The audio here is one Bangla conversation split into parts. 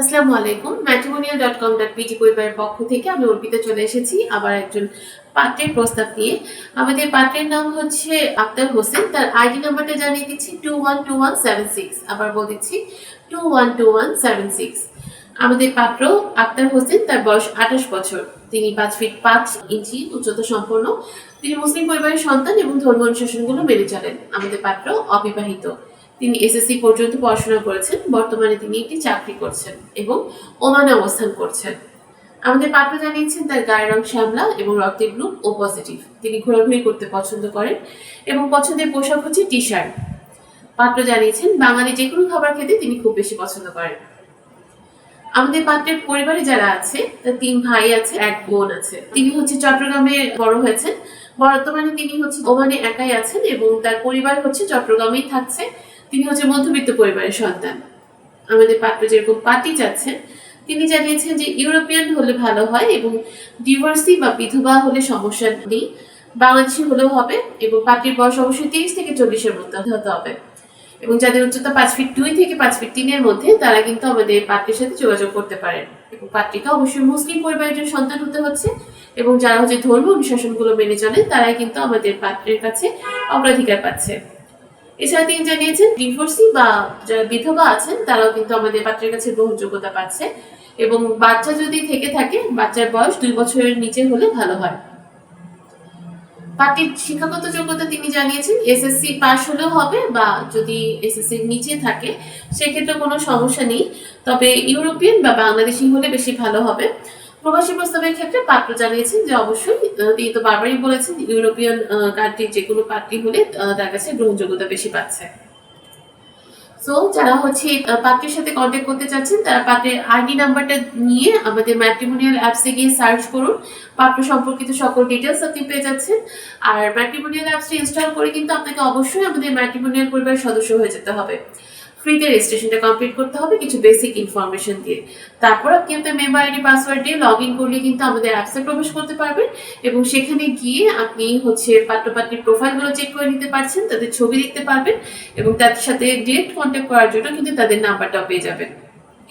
আসসালামু আলাইকুম। Matrimonial dot com dot PG পরিবারের পক্ষ থেকে আমি অর্পিতা চলে এসেছি, আবার একজন পাত্রের প্রস্তাব নিয়ে। আমাদের পাত্রের নাম হচ্ছে আক্তার হোসেন, তার আইডি নাম্বারটা জানিয়ে দিচ্ছি two one two one seven six আবার বলে দিচ্ছি two one two one seven six আমাদের পাত্র আক্তার হোসেন, তার বয়স আঠাশ বছর। তিনি পাঁচ ফিট পাঁচ ইঞ্চি উচ্চতা সম্পন্ন। তিনি মুসলিম পরিবারের সন্তান এবং ধর্ম অনুশাসনগুলো মেনে চলেন। আমাদের পাত্র অবিবাহিত। তিনি এসএসসি পর্যন্ত পড়াশোনা করেছেন, বর্তমানে তিনি একটি চাকরি করছেন এবং ওমানে অবস্থান করছেন। আমাদের পাত্র জানিয়েছেন তার গায়ের রং শ্যামলা এবং রক্তের গ্রুপ ও পজিটিভ তিনি ঘোরাঘুরি করতে পছন্দ করেন এবং পছন্দের পোশাক হচ্ছে টি শার্ট পাত্র জানিয়েছেন, বাঙালি যে কোনো খাবার খেতে তিনি খুব বেশি পছন্দ করেন। আমাদের পাত্রের পরিবারে যারা আছে, তার তিন ভাই আছে, এক বোন আছে। তিনি হচ্ছে চট্টগ্রামে বড় হয়েছেন। বর্তমানে তিনি হচ্ছে ওমানে একাই আছেন এবং তার পরিবার হচ্ছে চট্টগ্রামেই থাকছে। তিনি হচ্ছে মধ্যবিত্ত পরিবারের সন্তান। আমাদের পাত্র যেরকম পার্টি যাচ্ছেন তিনি জানিয়েছেন যে ইউরোপিয়ান হলে ভালো হয় এবং ডিভোর্সি বা বিধবা হলে সমস্যা নেই। বাংলাদেশি হলেও হবে এবং পাত্রীর বয়স অবশ্যই তিরিশ থেকে চল্লিশের মধ্যে হতে হবে। এবং যাদের উচ্চতা পাঁচ ফিট দুই থেকে পাঁচ ফিট তিনের মধ্যে, তারা কিন্তু আমাদের পাত্রের সাথে যোগাযোগ করতে পারেন। এবং পাত্রীকে অবশ্যই মুসলিম পরিবারের সন্তান হতে হচ্ছে এবং যারা হচ্ছে ধর্ম অনুশাসনগুলো মেনে চলে, তারাই কিন্তু আমাদের পাত্রের কাছে অগ্রাধিকার পাচ্ছে। এছাড়া তিনি জানিয়েছেন, ডিভোর্সি বা যারা বিধবা আছেন, তারাও কিন্তু আমাদের পাত্রের কাছে গ্রহণযোগ্যতা পাচ্ছে। এবং বাচ্চা যদি থেকে থাকে, বাচ্চার বয়স দুই বছরের নিচে হলে ভালো হয়। পার্টির শিক্ষাগত যোগ্যতা তিনি জানিয়েছেন, এসএসসি পাস হলেও হবে বা যদি এসএসসি নিচে থাকে, সেক্ষেত্রে কোনো সমস্যা নেই। তবে ইউরোপিয়ান বা বাংলাদেশি হলে বেশি ভালো হবে। প্রবাসী প্রস্তাবের ক্ষেত্রে পাত্র জানিয়েছেন যে অবশ্যই তিনি তো বারবারই বলেছেন, ইউরোপিয়ান কান্ট্রির যে কোনো পার্টি হলে তার কাছে গ্রহণযোগ্যতা বেশি পাচ্ছে। সো যারা হচ্ছে পাত্রের সাথে কন্ট্যাক্ট করতে চাচ্ছেন, তারা পাত্রের আইডি নাম্বারটা নিয়ে আমাদের ম্যাট্রিমোনিয়াল অ্যাপসে গিয়ে সার্চ করুন। পাত্র সম্পর্কিত সকল ডিটেলস আপনি পেয়ে যাচ্ছেন। আর ম্যাট্রিমোনিয়াল অ্যাপসটা ইনস্টল করে কিন্তু আপনাকে অবশ্যই আমাদের ম্যাট্রিমোনিয়াল পরিবারের সদস্য হয়ে যেতে হবে। ফ্রিতে রেজিস্ট্রেশনটা কমপ্লিট করতে হবে, কিছু বেসিক ইনফরমেশন দিয়ে। তারপর আপনি আপনার মেম্বার আইডি পাসওয়ার্ড দিয়ে লগ ইন করলে কিন্তু আমাদের অ্যাপসে প্রবেশ করতে পারবেন এবং সেখানে গিয়ে আপনি হচ্ছে পাত্রপাত্রীর প্রোফাইলগুলো চেক করে নিতে পারছেন, তাদের ছবি দেখতে পারবেন এবং তাদের সাথে ডিরেক্ট কন্ট্যাক্ট করার জন্য কিন্তু তাদের নাম্বারটাও পেয়ে যাবেন।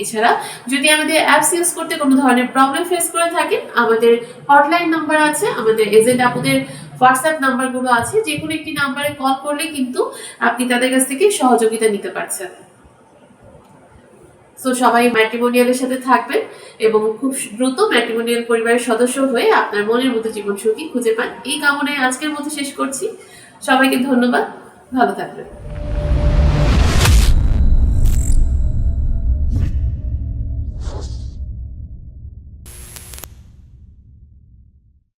এছাড়া যদি আমাদের অ্যাপস ইউজ করতে কোনো ধরনের প্রবলেম ফেস করে থাকেন, আমাদের হটলাইন নাম্বার আছে, আমাদের এজেন্ট আপুদের হোয়াটসঅ্যাপ নাম্বারগুলো আছে যে কোনো একটি নাম্বারে কল করলে কিন্তু আপনি তাদের কাছ থেকে সহযোগিতা নিতে পারছেন। সো সবাই ম্যাট্রিমোনিয়ালের সাথে থাকবেন এবং খুব দ্রুত ম্যাট্রিমোনিয়াল পরিবারের সদস্য হয়ে আপনার মনের মতো জীবন সঙ্গী খুঁজে পান। এই কামনায় আজকের মতো শেষ করছি। সবাইকে ধন্যবাদ। ভালো থাকবেন।